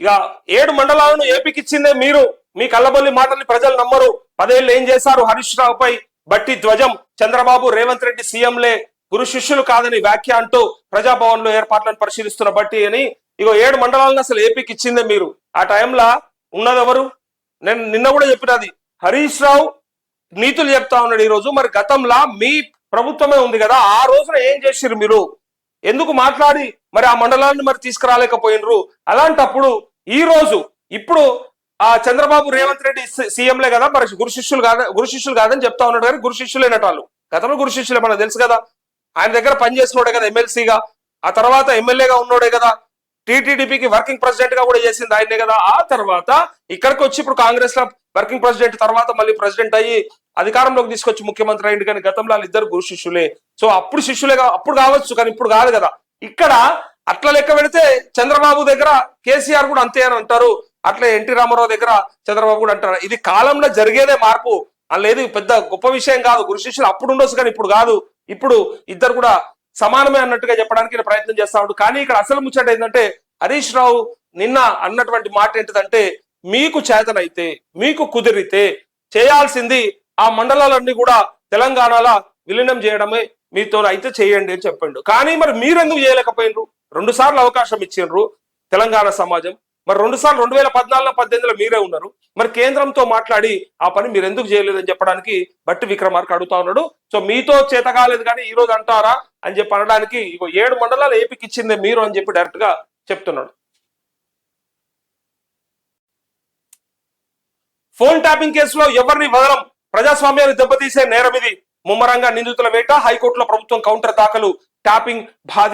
ఇక ఏడు మండలాలను ఏపీకి ఇచ్చిందే మీరు. మీ కళ్ళబొల్లి మాటల్ని ప్రజలు నమ్మరు. పదేళ్ళు ఏం చేశారు? హరీష్ రావుపై బట్టి ధ్వజం. చంద్రబాబు రేవంత్ రెడ్డి సీఎంలే. గురు శిష్యులు కాదని వ్యాఖ్య అంటూ ప్రజాభవన్లో ఏర్పాట్లను పరిశీలిస్తున్న బట్టి అని ఇగో ఏడు మండలాలను అసలు ఏపీకి ఇచ్చిందే మీరు. ఆ టైంలో ఉన్నది ఎవరు నేను నిన్న కూడా చెప్పినది హరీష్ రావు నీతులు చెప్తా ఉన్నాడు ఈరోజు. మరి గతంలో మీ ప్రభుత్వమే ఉంది కదా. ఆ రోజున ఏం చేసిర్రు మీరు? ఎందుకు మాట్లాడి మరి ఆ మండలాన్ని మరి తీసుకురాలేకపోయినరు? అలాంటప్పుడు ఈ రోజు ఇప్పుడు ఆ చంద్రబాబు రేవంత్ రెడ్డి సీఎంలే కదా మరి గురు శిష్యులు కాదు గురు శిష్యులు కాదని చెప్తా ఉన్నాడు కానీ గురు శిష్యులేనట వాళ్ళు గతంలో గురు శిష్యులే మనకు తెలుసు కదా. ఆయన దగ్గర పనిచేసినోడే కదా ఎమ్మెల్సీగా. ఆ తర్వాత ఎమ్మెల్యేగా ఉన్నోడే కదా. టీటీడీపీకి వర్కింగ్ ప్రెసిడెంట్గా కూడా చేసింది ఆయనే కదా. ఆ తర్వాత ఇక్కడికి వచ్చి ఇప్పుడు కాంగ్రెస్లో వర్కింగ్ ప్రెసిడెంట్ తర్వాత మళ్ళీ ప్రెసిడెంట్ అయ్యి అధికారంలోకి తీసుకొచ్చి ముఖ్యమంత్రి అయింది కానీ గతంలో వాళ్ళిద్దరు గురు శిష్యులే. సో అప్పుడు శిష్యులే అప్పుడు కావచ్చు కానీ ఇప్పుడు కాదు కదా. ఇక్కడ అట్లా లెక్క పెడితే చంద్రబాబు దగ్గర కేసీఆర్ కూడా అంతే అని అంటారు. అట్లా ఎన్టీ రామారావు దగ్గర చంద్రబాబు కూడా అంటారు. ఇది కాలంలో జరిగేదే మార్పు. అందులో లేదు పెద్ద గొప్ప విషయం కాదు. గురు శిష్యులు అప్పుడు ఉండొచ్చు కానీ ఇప్పుడు కాదు. ఇప్పుడు ఇద్దరు కూడా సమానమే అన్నట్టుగా చెప్పడానికి నేను ప్రయత్నం చేస్తా ఉంటాడు కానీ ఇక్కడ అసలు ముచ్చట ఏంటంటే హరీష్ రావు నిన్న అన్నటువంటి మాట ఏంటిదంటే మీకు చేతనైతే మీకు కుదిరితే చేయాల్సింది ఆ మండలాలన్నీ కూడా తెలంగాణలో విలీనం చేయడమే. మీతో అయితే చేయండి అని చెప్పండు. కానీ మరి మీరెందుకు చేయలేకపోయినరు రెండు సార్లు అవకాశం ఇచ్చిండ్రు తెలంగాణ సమాజం. మరి రెండు సార్లు రెండు వేల పద్నాలుగులో పద్దెనిమిదిలో మీరే ఉన్నారు. మరి కేంద్రంతో మాట్లాడి ఆ పని మీరు ఎందుకు చేయలేదని చెప్పడానికి బట్టి విక్రమార్క అడుగుతా ఉన్నాడు. సో మీతో చేత కాలేదు కానీ ఈ రోజు అంటారా అని చెప్పి అనడానికి ఇగో ఏడు మండలాలు ఏపీకి ఇచ్చిందే మీరు అని చెప్పి డైరెక్ట్గా చెప్తున్నాడు. ఫోన్ ట్యాపింగ్ కేసులో ఎవరిని వదలం? ప్రజాస్వామ్యాన్ని దెబ్బతీసే నేరం ఇది. ముమ్మరంగా నిందితుల వేట హైకోర్టులో ప్రభుత్వం కౌంటర్ దాఖలు ట్యాపింగ్ బాధి